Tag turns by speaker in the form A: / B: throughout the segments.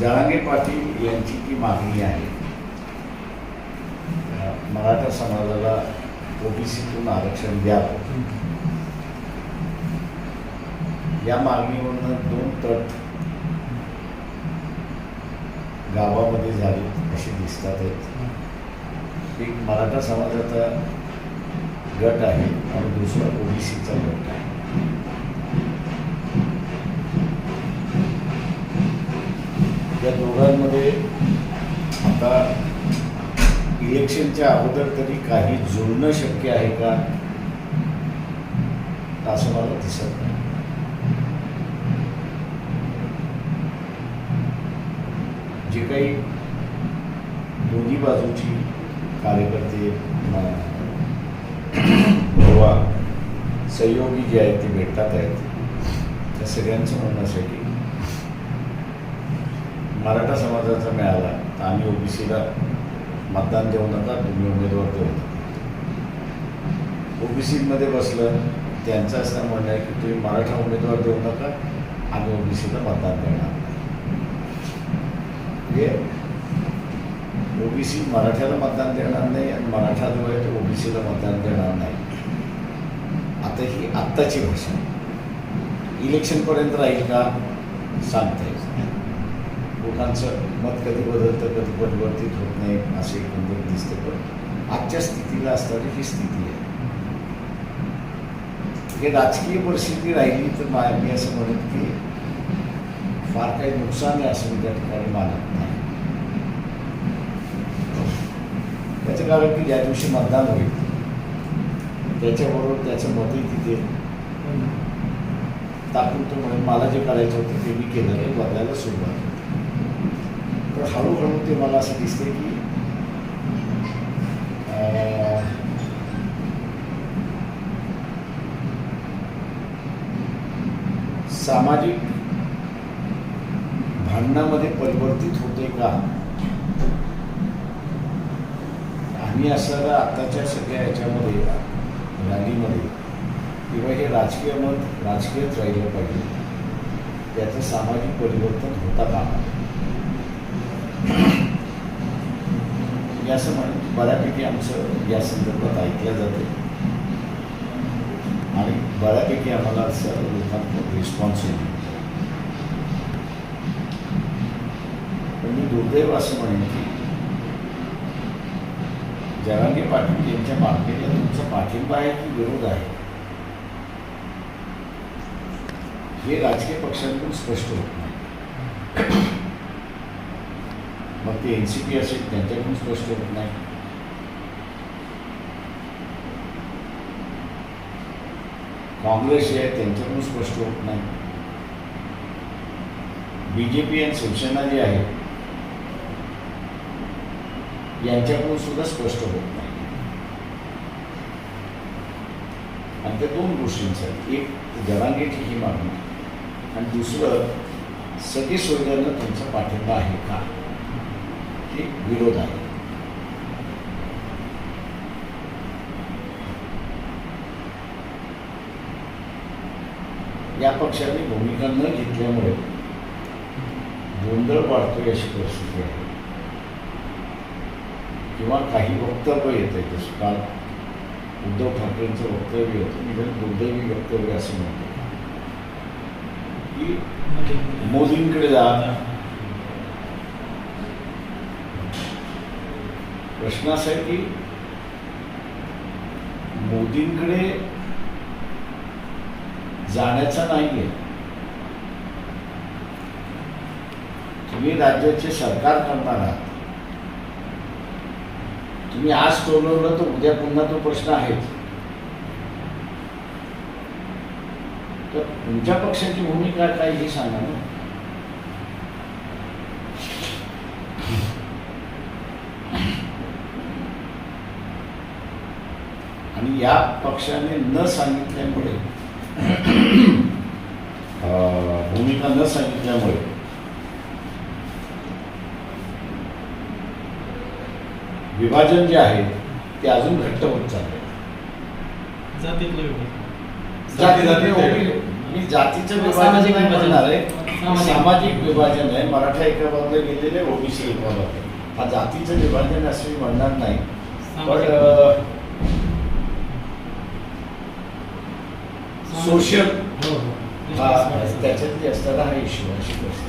A: जहांगीर पाटील यांची ती मागणी आहे. मराठा समाजाला ओबीसीतून आरक्षण द्यावं. या मागणीवरनं दोन तट गावामध्ये झाले असे दिसतात आहेत. एक मराठा समाजाचा गट आहे आणि दुसरा ओबीसी शहरांमध्ये आता इलेक्शनच्या अगोदर तरी काही जुळणं शक्य आहे का? असं मला दिसत नाही. जे काही दोन्ही बाजूची कार्यकर्ते किंवा सहयोगी जे आहेत ते भेटतात आहेत त्या सगळ्यांचं म्हणणं असं की मराठा समाजाचा मिळाला तर आम्ही ओबीसीला मतदान देऊ नका तुम्ही उमेदवार देऊ नका ओबीसीमध्ये बसलं त्यांचं असं म्हणणं आहे की तुम्ही मराठा उमेदवार देऊ नका आम्ही ओबीसीला मतदान देणार म्हणजे ओबीसी मराठ्याला मतदान देणार नाही आणि मराठा जो आहे तो ओबीसीला मतदान देणार नाही. आता ही आत्ताची भाषा इलेक्शनपर्यंत राहील का? सांगता येईल लोकांचं मत कधी बदलतं कधी परिवर्तित होत नाही असे एकंदरीत दिसते. पण आजच्या स्थितीला असणारी ही स्थिती आहे. हे राजकीय परिस्थिती राहिली तर मा मी असं म्हणत की फार काही नुकसान आहे असं मी त्या ठिकाणी मानत नाही. त्याचं कारण की ज्या दिवशी मतदान होईल त्याच्याबरोबर त्याचं मतही तिथे टाकून तो म्हणून मला जे करायचं होतं ते मी केलं ते बदलायला सुरुवात होती. तर हळूहळू ते मला असं दिसते की अं, सामाजिक भांडणामध्ये परिवर्तित होते का? आम्ही असं आत्ताच्या सगळ्या याच्यामध्ये रॅलीमध्ये किंवा हे राजकीय मत राजकीयच राहिलं पाहिजे त्याचं सामाजिक परिवर्तन होता कामा नये. मी असं बऱ्यापैकी आमचं या संदर्भात ऐकलं जातं. आणि बऱ्यापैकी आम्हाला असं लोकांकडून रिस्पॉन्स येईल. पण मी दुर्दैव असं म्हणेन की जरांगे पाटील यांच्या मागणीला तुमचा पाठिंबा आहे की विरोध आहे? हे राजकीय पक्षांतून स्पष्ट होत नाही. मग ते एन सी पी असेल त्यांच्याकडून स्पष्ट होत नाही काँग्रेस जे आहे त्यांच्याकडून स्पष्ट होत नाही बी जे पी आणि शिवसेना जी आहे यांच्याकडून सुद्धा स्पष्ट होत नाही आणि त्या दोन गोष्टींसाठी एक जरांगीची ही मागणी आणि दुसरं सगळी सोयऱ्यांना त्यांचा पाठिंबा आहे का विरोध आहे. या पक्षाने भूमिका न घेतल्यामुळे गोंधळ वाढतोय अशी परिस्थिती आहे. किंवा काही वक्तव्य येत आहे जसं काल उद्धव ठाकरेंचं वक्तव्य होतं त्याला दुर्दैवी वक्तव्य असं म्हणतो की मोदींकडे जा. प्रश्न असा आहे की मोदींकडे जाण्याचा नाहीये. तुम्ही राज्याचे सरकार करणार आहात. तुम्ही आज सोडवलं तर उद्या पुन्हा तो प्रश्न आहेच. तर तुमच्या पक्षाची भूमिका काय हे सांगा ना. आणि या पक्षाने न सांगितल्यामुळे भूमिका न सांगितल्यामुळे विभाजन जे आहे ते अजून घट्ट होत चालले
B: जातीतलं विभाजन.
A: जाती
B: जाती-
A: जाती मी जातीचं विभाजन
B: सामाजिक
A: नाही
B: विभाजन.
A: म्हणणार आहे.
B: सामाजिक-
A: सामाजिक विभाजन आहे. मराठा एका बाजूला गेलेले ओबीसी एका बाजूला हा जातीचं विभाजन असं मी म्हणणार नाही. पण
B: सामाजिक-
A: अ,
B: सामाजिक-
A: सोशल.
B: हो, हो.
A: हा त्याच्यातली असताना हा इश्यू आहे.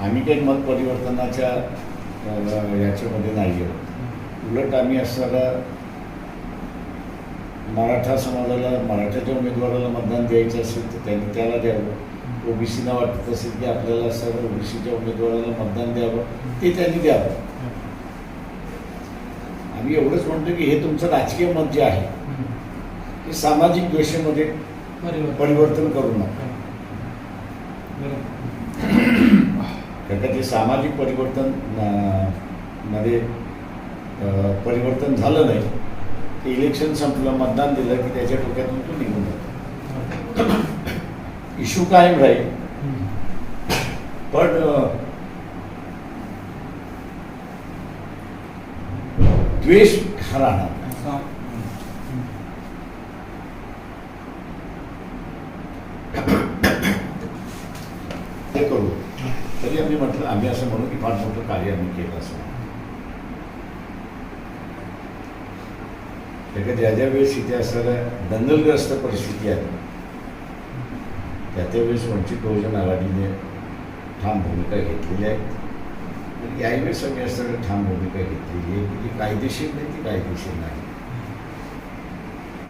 A: आम्ही काही मत परिवर्तनाच्या याच्यामध्ये नाही गेलो उलट आम्ही असताना मराठा समाजाला मराठाच्या उमेदवाराला मतदान द्यायचं असेल तर त्यांनी त्याला द्यावं. ओबीसीना वाटत असेल की आपल्याला असताना ओबीसीच्या उमेदवाराला मतदान द्यावं ते त्यांनी द्यावं. आम्ही एवढंच म्हणतो की हे तुमचं राजकीय मत जे आहे हे सामाजिक द्वेषामध्ये
B: परिवर्तन.
A: करू नका. कारण ते सामाजिक परिवर्तनमध्ये परिवर्तन झालं नाही ते इलेक्शन संपलं मतदान दिलं की त्याच्या डोक्यातून तो निघून जातो. इश्यू कायम राहील. पण द्वेष हा राहणार करू. तरी आम्ही म्हटलं आम्ही असं म्हणू की फार मोठं कार्य आम्ही केलं असं. ज्या ज्या वेळेस इथे असणाऱ्या दंगलग्रस्त परिस्थिती आहे त्या वंचित बहुजन आघाडीने ठाम भूमिका घेतलेली आहे. यावेळेस सगळ्या सगळ्या ठाम भूमिका घेतलेली आहे. की ती कायदेशीर नाही ती कायदेशीर नाही.